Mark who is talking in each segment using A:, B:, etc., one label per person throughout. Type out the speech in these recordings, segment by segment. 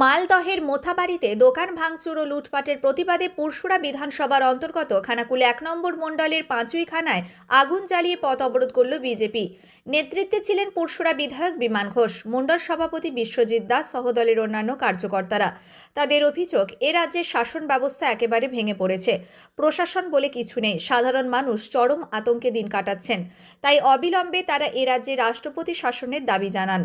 A: মালদহের মোথাবাড়িতে দোকান ভাঙচুর ও লুটপাটের প্রতিবাদে পুরসুরা বিধানসভার অন্তর্গত খানাকুলে এক নম্বর মণ্ডলের পাঁচুই খানায় আগুন জ্বালিয়ে পথ অবরোধ করল বিজেপি। নেতৃত্বে ছিলেন পুরসুরা বিধায়ক বিমান ঘোষ, মণ্ডল সভাপতি বিশ্বজিৎ দাস, সহদলের অন্যান্য কার্যকর্তারা। তাদের অভিযোগ, এ রাজ্যের শাসন ব্যবস্থা একেবারে ভেঙে পড়েছে। প্রশাসন বলে কিছু নেই, সাধারণ মানুষ চরম আতঙ্কে দিন কাটাচ্ছেন। তাই অবিলম্বে তারা এ রাজ্যে রাষ্ট্রপতি শাসনের দাবি জানান।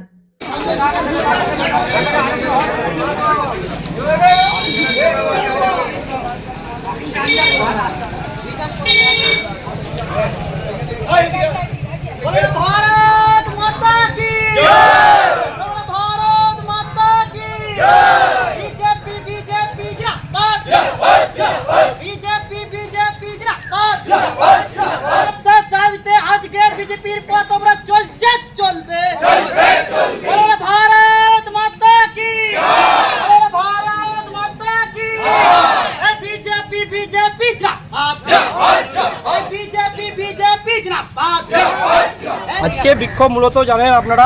B: আজকে
C: বিক্ষোভ মূলত জানেন আপনারা,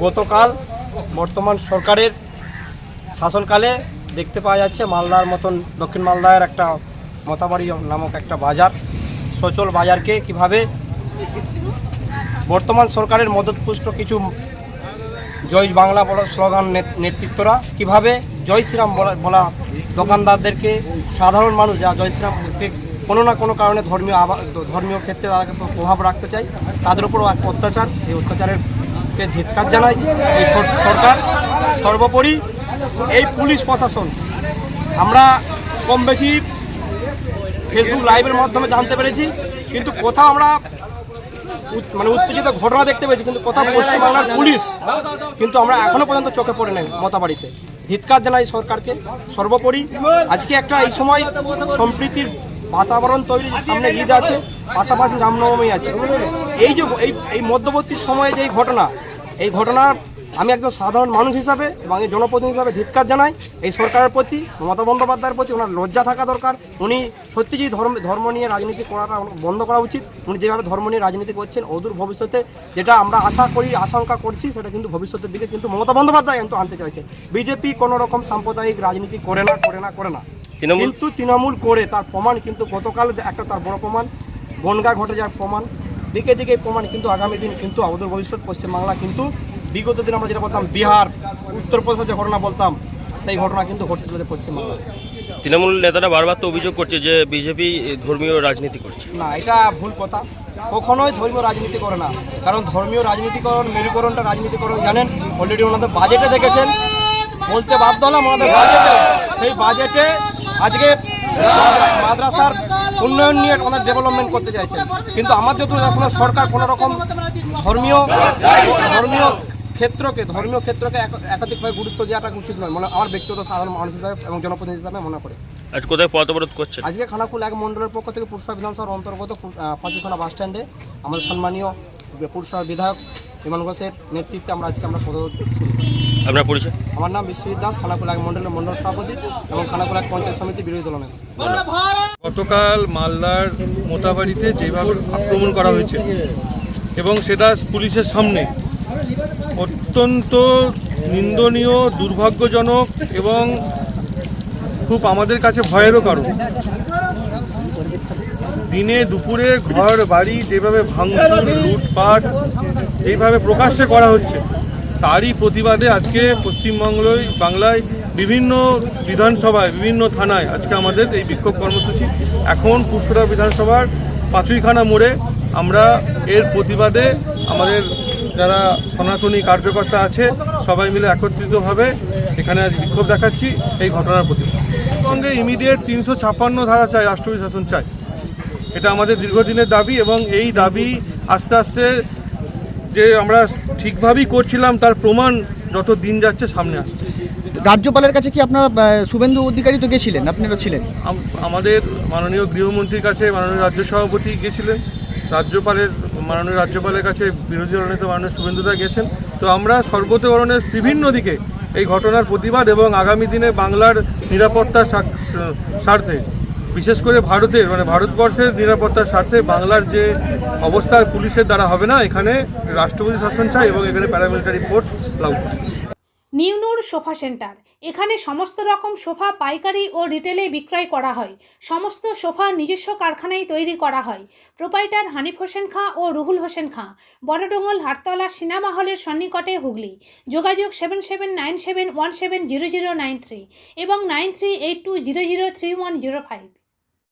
C: গতকাল বর্তমান সরকারের শাসনকালে দেখতে পাওয়া যাচ্ছে মালদার মতন দক্ষিণ মালদার একটা মতাবাড়ি নামক একটা বাজার, সচল বাজারকে কীভাবে বর্তমান সরকারের মদতপুষ্ট কিছু জয় বাংলা বলা স্লোগান নেত- নেতৃত্বরা কীভাবে জয় শ্রীরাম বলা বলা দোকানদারদেরকে সাধারণ মানুষ যা জয় শ্রীরামকে কোনো না কোনো কারণে ধর্মীয় ধর্মীয় ক্ষেত্রে তাদেরকে প্রভাব রাখতে চাই। তাদের উপরও এক অত্যাচার। এই অত্যাচারের কে ধিক্কার জানায় এই সরকার সর্বোপরি এই পুলিশ প্রশাসন। আমরা কম বেশি ফেসবুক লাইভের মাধ্যমে জানতে পেরেছি। কিন্তু কোথাও আমরা মানে উত্তেজিত ঘটনা দেখতে পেয়েছি। কিন্তু কোথাও পশ্চিমবাংলার পুলিশ কিন্তু আমরা এখনও পর্যন্ত চোখে পড়ে নাই মতাবাড়িতে। ধিৎকার জানাই সরকারকে। সর্বোপরি আজকে একটা এই সময় সম্প্রীতির বাতাবরণ তৈরি সামনে ঈদ আছে, পাশাপাশি রামনবমী আছে। এই যে এই এই মধ্যবর্তী সময়ে যে ঘটনা, এই ঘটনার আমি একজন সাধারণ মানুষ হিসাবে এবং এই জনপ্রতিনিধি হিসাবে ধিৎকার জানাই, এই সরকারের প্রতি, মমতা বন্দ্যোপাধ্যায়ের প্রতি ওনার লজ্জা থাকা দরকার। উনি সত্যি যে ধর্ম ধর্ম নিয়ে রাজনীতি করাটা বন্ধ করা উচিত, উনি যেভাবে ধর্ম নিয়ে রাজনীতি করছেন, অদূর ভবিষ্যতে যেটা আমরা আশা করি, আশঙ্কা করছি, সেটা কিন্তু ভবিষ্যতের দিকে কিন্তু মমতা বন্দ্যোপাধ্যায় কিন্তু আনতে চাইছে বিজেপি কোনো রকম সাম্প্রদায়িক রাজনীতি করে না করে না করে না।
D: তৃণমূল?
C: কিন্তু তৃণমূল করে তার প্রমাণ কিন্তু গতকাল একটা তার বড় প্রমাণ বনগা ঘটে যাওয়ার প্রমাণ দিকে দিকে প্রমাণ কিন্তু আগামী দিন কিন্তু আমাদের ভবিষ্যৎ পশ্চিমবাংলা কিন্তু বিগত দিন আমরা যেটা বলতাম বিহার উত্তরপ্রদেশের যে ঘটনা বলতাম সেই ঘটনা কিন্তু ঘটতে চলেছে পশ্চিমবাংলা।
D: তৃণমূল নেতারা বারবার তো অভিযোগ করছে যে বিজেপি ধর্মীয় রাজনীতি করছে।
C: না এটা ভুল কথা। কখনোই ধর্মীয় রাজনীতি করে না। কারণ ধর্মীয় রাজনীতিকরণ মেরুকরণটা রাজনীতিকরণ জানেন? অলরেডি ওনাদের বাজেটে দেখেছেন। বলতে বাধ্য হলাম ওনাদের বাজেটে সেই বাজেটে আজকে মাদ্রাসার উন্নয়ন নিয়ে ওনার ডেভেলপমেন্ট করতে চাইছেন। কিন্তু আমার যত কোনো সরকার কোনো রকম ধর্মীয় ধর্মীয় ক্ষেত্রকে ধর্মীয় ক্ষেত্রকে এক- একাধিকভাবে গুরুত্ব দেওয়াটা উচিত নয়। মানে আমার ব্যক্তিগত সাধারণ মানুষ হিসাবে এবং জনপ্রতিনিধি হিসাবে মনে করে।
D: আজ কোথায় পথ অবরোধ করছেন?
C: আজকে খানাকুল এক মণ্ডলের পক্ষ থেকে পুরসভা বিধানসভার অন্তর্গত পাঁচিখানা বাস স্ট্যান্ডে আমাদের সম্মানীয় পুরসভার বিধায়ক বিমান ঘোষের নেতৃত্বে আমরা আজকে আমরা।
D: আপনার পরিচয়?
C: আমার নাম বিশ্বজিৎ দাস খানাকুলা মন্ডলের মন্ডল সভাপতি এবং খানাকুলা পঞ্চায়েত সমিতি বিরোধী দল
E: গতকাল মালদার মোতাবাড়িতে যেভাবে আক্রমণ করা হয়েছে এবং সেটা পুলিশের সামনে অত্যন্ত নিন্দনীয় দুর্ভাগ্যজনক এবং খুব আমাদের কাছে ভয়েরও কারণ। দিনে দুপুরে ঘর বাড়ি যেভাবে ভাঙচুর লুটপাট এইভাবে প্রকাশ্যে করা হচ্ছে তারই প্রতিবাদে আজকে পশ্চিমবঙ্গই বাংলায় বিভিন্ন বিধানসভায়, বিভিন্ন থানায় আজকে আমাদের এই বিক্ষোভ কর্মসূচি। এখন পুরসুরা বিধানসভার পাঁচুইখানা মোড়ে আমরা এর প্রতিবাদে আমাদের যারা সনাতনী কার্যকর্তা আছে, সবাই মিলে একত্রিতভাবে এখানে আজ বিক্ষোভ দেখাচ্ছি এই ঘটনার প্রতি। সঙ্গে ইমিডিয়েট তিনশো ছাপ্পান্ন ধারা চাই, রাষ্ট্রপতি শাসন চাই। এটা আমাদের দীর্ঘদিনের দাবি এবং এই দাবি আস্তে আস্তে যে আমরা ঠিকভাবেই করছিলাম তার প্রমাণ যত দিন যাচ্ছে সামনে আসছে।
F: রাজ্যপালের কাছে কি আপনারা শুভেন্দু অধিকারী তো গেছিলেন? আপনারা ছিলেন।
E: আমাদের মাননীয় গৃহমন্ত্রীর কাছে মাননীয় রাজ্য সভাপতি গেছিলেন। রাজ্যপালের মাননীয় রাজ্যপালের কাছে বিরোধী দলনেতা মাননীয় শুভেন্দুদা গেছেন। তো আমরা সর্বতকরণের বিভিন্ন দিকে এই ঘটনার প্রতিবাদ এবং আগামী দিনে বাংলার নিরাপত্তার স্বার্থে বিশেষ করে ভারতের মানে ভারতবর্ষের নিরাপত্তার স্বার্থে বাংলার যে অবস্থা পুলিশের দ্বারা হবে না, এখানে রাষ্ট্রপতি শাসন চাই এবং এখানে প্যারামিলিটারি ফোর্স লাগু
G: নিউনুর সোফা সেন্টার। এখানে সমস্ত রকম সোফা পাইকারি ও রিটেলে বিক্রয় করা হয়। সমস্ত সোফা নিজস্ব কারখানায় তৈরি করা হয়। প্রোপাইটার হানিফ হোসেন খাঁ ও রুহুল হোসেন খাঁ। বড়ডোঙ্গল হাটতলা সিনেমা হলের সন্নিকটে হুগলি। যোগাযোগ seven seven nine seven one seven zero zero nine three এবং nine three eight two zero zero three one zero five.